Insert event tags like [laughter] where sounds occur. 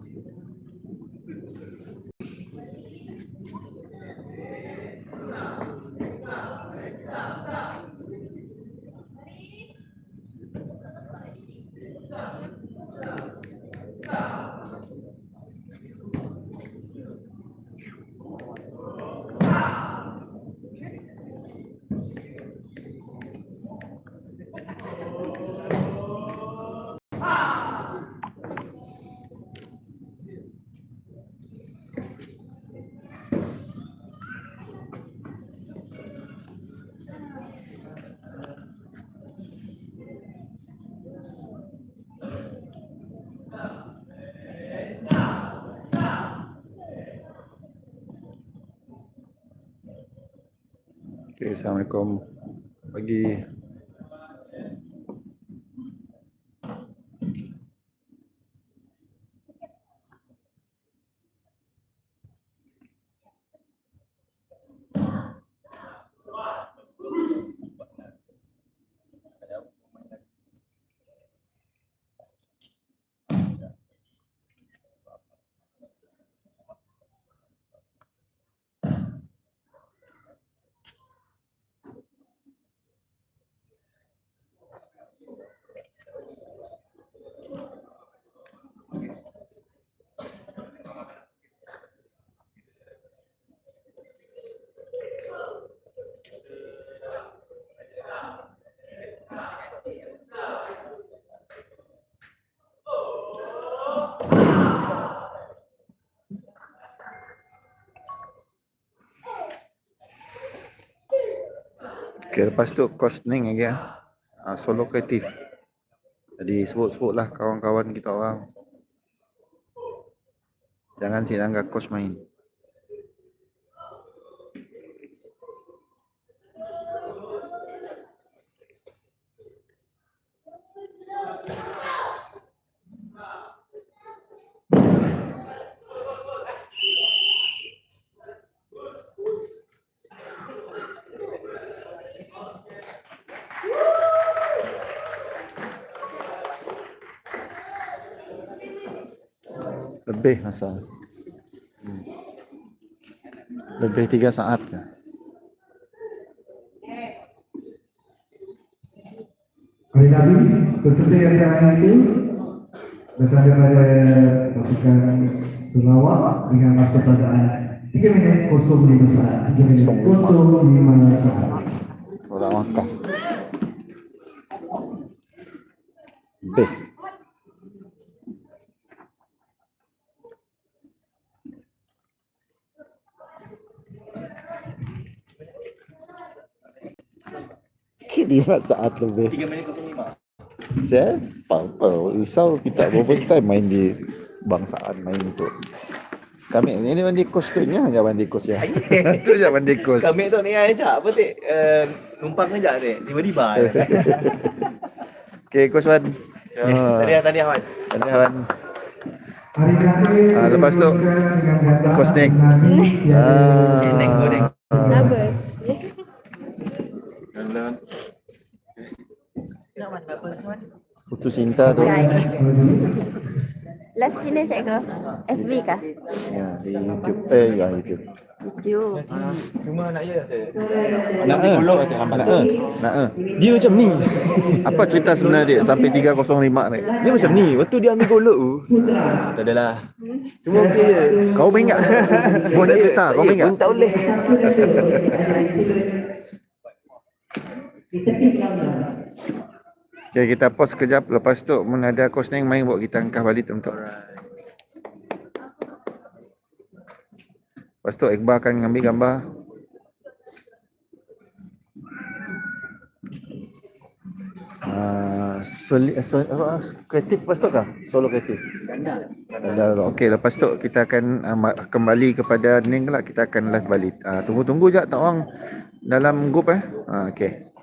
Thank you. Okay, Assalamualaikum. Pagi. Okay, lepas tu costing lagi ah. Uh, solo kreatif. Jadi sebut-sebut lah kawan-kawan kita orang. Jangan silangkan kos main. Lebih masa. Hmm. Lebih tiga saat ke? Hari Nabi, peserta yang terakhir itu datang daripada pasukan Sarawak dengan masa padaan 3 minit 05 saat. 3 minit 05 saat. Orang Makkah. Lebih. Lima saat lebih. 3 minit 05. Saya apa risau kita first time main di bangsaan main tu. Kami ini mandi kos tu nya hanya mandi kos ya. [laughs] tu je mandi kos. Kami tu ni aja apa tik uh, numpang aja dek tiba-tiba. [laughs] Okey kos Wan. Oh. Tadi tadi Ahmad. Ada Wan. Hari Ah, lepas tu, Ah. Neng goreng. Labers. Dalam Putus cinta tu. Live sini cikgu. FB kah? Ya, di YouTube eh ya YouTube. YouTube. cuma nak ya. Nak eh. Nak eh. Nak eh. Dia macam ni. Apa cerita sebenarnya dia sampai 305 ni? Dia macam ni. Waktu dia ambil golok tu. Tak adalah. Cuma okey je. Kau ingat? [laughs] Kau nak cerita, kau ingat? Pun tak boleh. [laughs] Okay, kita pause sekejap. Lepas tu, mun ada kos ni main buat kita angkah balik untuk. Lepas tu, Iqbal akan ngambil gambar. Uh, soli, soli, apa, kreatif lepas tu kah? Solo kreatif. Dah, dah, Okey, lepas tu kita akan uh, kembali kepada Ning lah. Kita akan live balik. Uh, tunggu-tunggu je tak orang dalam grup eh. Uh, Okey.